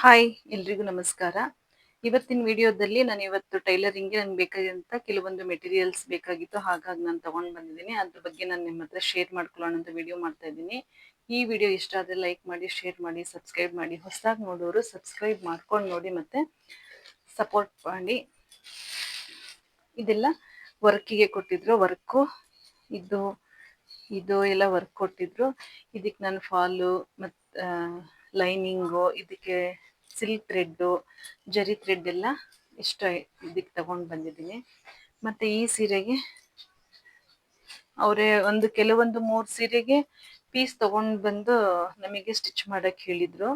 Hi, ಎಲ್ರಿಗೂ ನಮಸ್ಕಾರ. ಇವತ್ತಿನ ವಿಡಿಯೋದಲ್ಲಿ ನಾನು ಇವತ್ತು ಟೈಲರಿಂಗ್ಗೆ ನನಗೆ ಬೇಕಾಗಿರೋಂಥ ಕೆಲವೊಂದು ಮೆಟೀರಿಯಲ್ಸ್ ಬೇಕಾಗಿತ್ತು, ಹಾಗಾಗಿ ನಾನು ತಗೊಂಡು ಬಂದಿದ್ದೀನಿ. ಅದ್ರ ಬಗ್ಗೆ ನಾನು ನಿಮ್ಮ ಹತ್ರ ಶೇರ್ ಮಾಡ್ಕೊಳ್ಳೋಣ ಅಂತ ವಿಡಿಯೋ ಮಾಡ್ತಾ ಇದ್ದೀನಿ. ಈ ವಿಡಿಯೋ ಇಷ್ಟ ಆದರೆ ಲೈಕ್ ಮಾಡಿ, ಶೇರ್ ಮಾಡಿ, ಸಬ್ಸ್ಕ್ರೈಬ್ ಮಾಡಿ. ಹೊಸದಾಗಿ ನೋಡೋರು ಸಬ್ಸ್ಕ್ರೈಬ್ ಮಾಡ್ಕೊಂಡು ನೋಡಿ ಮತ್ತೆ ಸಪೋರ್ಟ್ ಮಾಡಿ. ಇದೆಲ್ಲ ವರ್ಕಿಗೆ ಕೊಟ್ಟಿದ್ರು, ವರ್ಕು. ಇದು ಇದು ಎಲ್ಲ ವರ್ಕ್ ಕೊಟ್ಟಿದ್ರು. ಇದಕ್ಕೆ ನಾನು ಫಾಲು ಮತ್ತು ಲೈನಿಂಗು, ಇದಕ್ಕೆ ಸಿಲ್ಕ್ ಥ್ರೆಡ್ಡು, ಜರಿ ಥ್ರೆಡ್ ಎಲ್ಲ ಇಷ್ಟ ಇದಕ್ಕೆ ತಗೊಂಡು ಬಂದಿದ್ದೀನಿ. ಮತ್ತು ಈ ಸೀರೆಗೆ ಅವರೇ ಒಂದು ಕೆಲವೊಂದು ಮೂರು ಸೀರೆಗೆ ಪೀಸ್ ತಗೊಂಡು ಬಂದು ನಮಗೆ ಸ್ಟಿಚ್ ಮಾಡೋಕ್ಕೆ ಹೇಳಿದರು.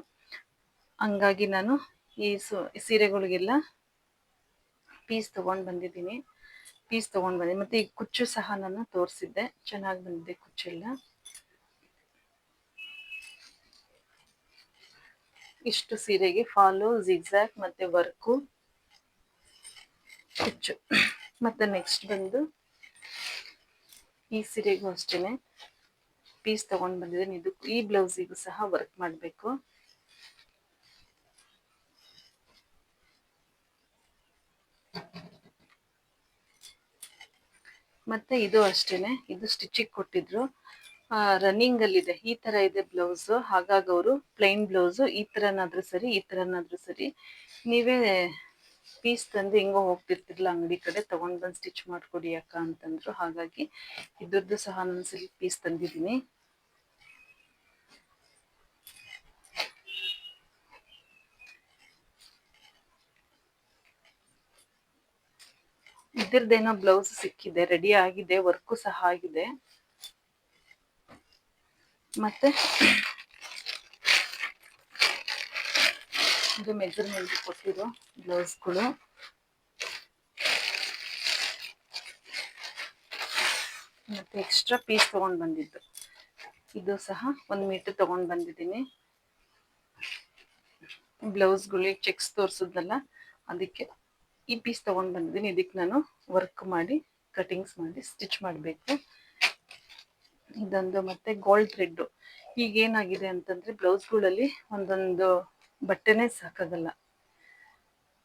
ಹಂಗಾಗಿ ನಾನು ಈ ಸೀರೆಗಳಿಗೆಲ್ಲ ಪೀಸ್ ತೊಗೊಂಡು ಬಂದಿದ್ದೀನಿ. ಪೀಸ್ ತೊಗೊಂಡು ಬಂದಿದ್ದೀನಿ. ಮತ್ತು ಈ ಕುಚ್ಚು ಸಹ ನಾನು ತೋರಿಸಿದ್ದೆ. ಚೆನ್ನಾಗಿ ಬಂದಿದೆ ಕುಚ್ಚೆಲ್ಲ. ಇಷ್ಟು ಸೀರೆಗೆ ಫಾಲು ಜಿಗ್ಸಾಕ್ ಮತ್ತೆ ವರ್ಕು ಹೆಚ್ಚು. ಮತ್ತೆ ನೆಕ್ಸ್ಟ್ ಬಂದು ಈ ಸೀರೆಗೂ ಅಷ್ಟೇ ಪೀಸ್ ತಗೊಂಡ್ ಬಂದಿದ್ದೇನೆ. ಇದು ಈ ಬ್ಲೌಸಿಗೂ ಸಹ ವರ್ಕ್ ಮಾಡಬೇಕು. ಮತ್ತೆ ಇದು ಅಷ್ಟೇನೆ. ಇದು ಸ್ಟಿಚಿಗೆ ಕೊಟ್ಟಿದ್ರು. ರನ್ನಿಂಗ್ ಅಲ್ಲಿ ಇದೆ. ಈ ತರ ಇದೆ ಬ್ಲೌಸ್ ಹಾಗಾಗಿ ಅವರು ಪ್ಲೈನ್ ಬ್ಲೌಸ್ ಈ ತರನಾದ್ರೂ ಸರಿ, ಈ ತರನಾದ್ರೂ ಸರಿ. ನೀವೇ ಪೀಸ್ ತಂದು ಹೆಂಗೋ ಹೋಗ್ತಿರ್ತಿರ್ಲ ಅಂಗಡಿ ಕಡೆ, ತಗೊಂಡ್ ಬಂದು ಸ್ಟಿಚ್ ಮಾಡ್ಕೊಡಿ ಅಕ್ಕ ಅಂತಂದ್ರು. ಹಾಗಾಗಿ ಇದ್ರದ್ದು ಸಹ ನಾನು ಸಿಲ್ಕ್ ಪೀಸ್ ತಂದಿದ್ದೀನಿ. ಇದ್ರದ್ದೇನೋ ಬ್ಲೌಸ್ ಸಿಕ್ಕಿದೆ ರೆಡಿ ಆಗಿದೆ ವರ್ಕು ಸಹ ಆಗಿದೆ. ಮತ್ತೆ? ಇದು ಮೆಜರ್ಮೆಂಟ್ ಕೊಟ್ಟಿರೋ ಬ್ಲೌಸ್ಗಳು. ಮತ್ತೆ ಎಕ್ಸ್ಟ್ರಾ ಪೀಸ್ ತಗೊಂಡ್ ಬಂದಿದ್ದು. ಇದು ಸಹ ಒಂದು ಮೀಟರ್ ತಗೊಂಡ್ ಬಂದಿದ್ದೀನಿ. ಬ್ಲೌಸ್ಗಳು ಚೆಕ್ಸ್ ತೋರಿಸಿದ್ನಲ್ಲ ಅದಕ್ಕೆ ಈ ಪೀಸ್ ತಗೊಂಡ್ ಬಂದಿದ್ದೀನಿ. ಇದಕ್ಕೆ ನಾನು ವರ್ಕ್ ಮಾಡಿ ಕಟಿಂಗ್ಸ್ ಮಾಡಿ ಸ್ಟಿಚ್ ಮಾಡಬೇಕು. ಇದೊಂದು ಮತ್ತೆ ಗೋಲ್ಡ್ ಥ್ರೆಡ್ ಈಗ ಏನಾಗಿದೆ ಅಂತಂದ್ರೆ ಬ್ಲೌಸ್ಗಳಲ್ಲಿ ಒಂದೊಂದು ಬಟ್ಟೆನೇ ಸಾಕಾಗಲ್ಲ.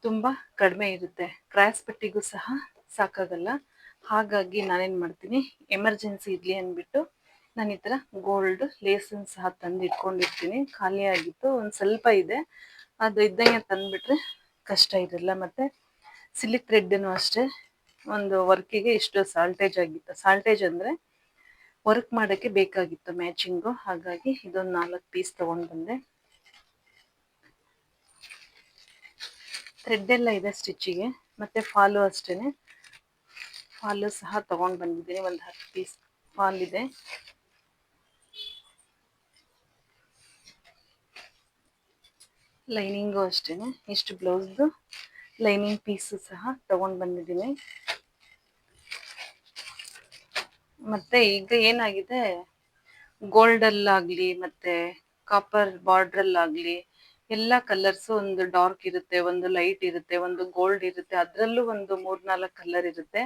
ತುಂಬಾ ಕಡಿಮೆ ಇರುತ್ತೆ. ಕ್ರಾಸ್ ಪಟ್ಟಿಗೂ ಸಹ ಸಾಕಾಗಲ್ಲ. ಹಾಗಾಗಿ ನಾನೇನ್ ಮಾಡ್ತೀನಿ ಎಮರ್ಜೆನ್ಸಿ ಇರ್ಲಿ ಅಂದ್ಬಿಟ್ಟು ನಾನು ಈ ಥರ ಗೋಲ್ಡ್ ಲೇಸನ್ ಸಹ ತಂದು ಇಟ್ಕೊಂಡಿರ್ತೀನಿ. ಖಾಲಿ ಆಗಿತ್ತು, ಒಂದ್ ಸ್ವಲ್ಪ ಇದೆ. ಅದು ಇದ್ದಂಗೆ ತಂದುಬಿಟ್ರೆ ಕಷ್ಟ ಇರಲ್ಲ. ಮತ್ತೆ ಸಿಲಿಕ್ ಅನ್ನು ಅಷ್ಟೇ. ಒಂದು ವರ್ಕಿಗೆ ಇಷ್ಟು ಸಾಲ್ಟೇಜ್ ಆಗಿತ್ತು. ಸಾಲ್ಟೇಜ್ ಅಂದ್ರೆ ವರ್ಕ್ ಮಾಡೋಕ್ಕೆ ಬೇಕಾಗಿತ್ತು ಮ್ಯಾಚಿಂಗು ಹಾಗಾಗಿ ಇದೊಂದು ನಾಲ್ಕು ಪೀಸ್ ತೊಗೊಂಡು ಬಂದೆ. ಥ್ರೆಡ್ ಎಲ್ಲ ಇದೆ ಸ್ಟಿಚ್ಚಿಗೆ ಮತ್ತೆ ಫಾಲು ಅಷ್ಟೇ ಫಾಲು ಸಹ ತೊಗೊಂಡು ಬಂದಿದ್ದೀನಿ, ಒಂದು ಹತ್ತು ಪೀಸ್ ಫಾಲ್ ಇದೆ. ಲೈನಿಂಗು ಅಷ್ಟೇ ಇಷ್ಟು ಬ್ಲೌಸ್ದು ಲೈನಿಂಗ್ ಪೀಸು ಸಹ ತೊಗೊಂಡು ಬಂದಿದ್ದೀನಿ. ಮತ್ತೆ ಈಗ ಏನಾಗಿದೆ? ಗೋಲ್ಡ್ ಅಲ್ಲಾಗ್ಲಿ ಮತ್ತೆ ಕಾಪರ್ ಬಾರ್ಡ್ರಲ್ಲಾಗಲಿ ಎಲ್ಲ ಕಲರ್ಸ್ ಒಂದು ಡಾರ್ಕ್ ಇರುತ್ತೆ, ಒಂದು ಲೈಟ್ ಇರುತ್ತೆ, ಒಂದು ಗೋಲ್ಡ್ ಇರುತ್ತೆ. ಅದರಲ್ಲೂ ಒಂದು ಮೂರ್ನಾಲ್ಕು ಕಲರ್ ಇರುತ್ತೆ.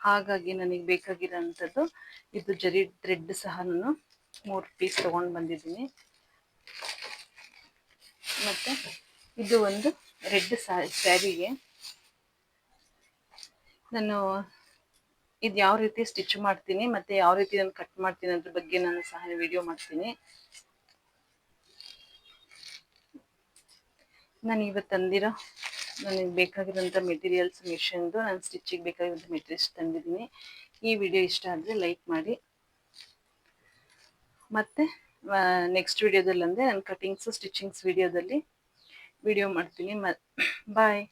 ಹಾಗಾಗಿ ನನಗೆ ಬೇಕಾಗಿರೋಂಥದ್ದು ಇದು ಜರಿ ಥ್ರೆಡ್ ಸಹ ನಾನು ಮೂರು ಪೀಸ್ ತಗೊಂಡು ಬಂದಿದ್ದೀನಿ. ಮತ್ತೆ ಇದು ಒಂದು ರೆಡ್ ಸ್ಯಾರಿಗೆ ನಾನು ಇದು ಯಾವ ರೀತಿ ಸ್ಟಿಚ್ ಮಾಡ್ತೀನಿ, ಮತ್ತೆ ಯಾವ ರೀತಿ ನಾನು ಕಟ್ ಮಾಡ್ತೀನಿ ಅದ್ರ ಬಗ್ಗೆ ನಾನು ಸಹ ವಿಡಿಯೋ ಮಾಡ್ತೀನಿ. ನಾನು ಇವತ್ತು ತಂದಿರೋ, ನನಗೆ ಬೇಕಾಗಿರೋಂಥ ಮೆಟೀರಿಯಲ್ಸ್ ಮಿಷನ್ದು ನಾನು ಸ್ಟಿಚ್ಚಿಗೆ ಬೇಕಾಗಿರೋಂಥ ಮೆಟೀರಿಯಲ್ಸ್ ತಂದಿದ್ದೀನಿ. ಈ ವಿಡಿಯೋ ಇಷ್ಟ ಆದರೆ ಲೈಕ್ ಮಾಡಿ. ಮತ್ತೆ ನೆಕ್ಸ್ಟ್ ವಿಡಿಯೋದಲ್ಲಿ ಅಂದರೆ ನಾನು ಕಟಿಂಗ್ಸು ಸ್ಟಿಚಿಂಗ್ಸ್ ವಿಡಿಯೋದಲ್ಲಿ ವಿಡಿಯೋ ಮಾಡ್ತೀನಿ. ಮ ಬಾಯ್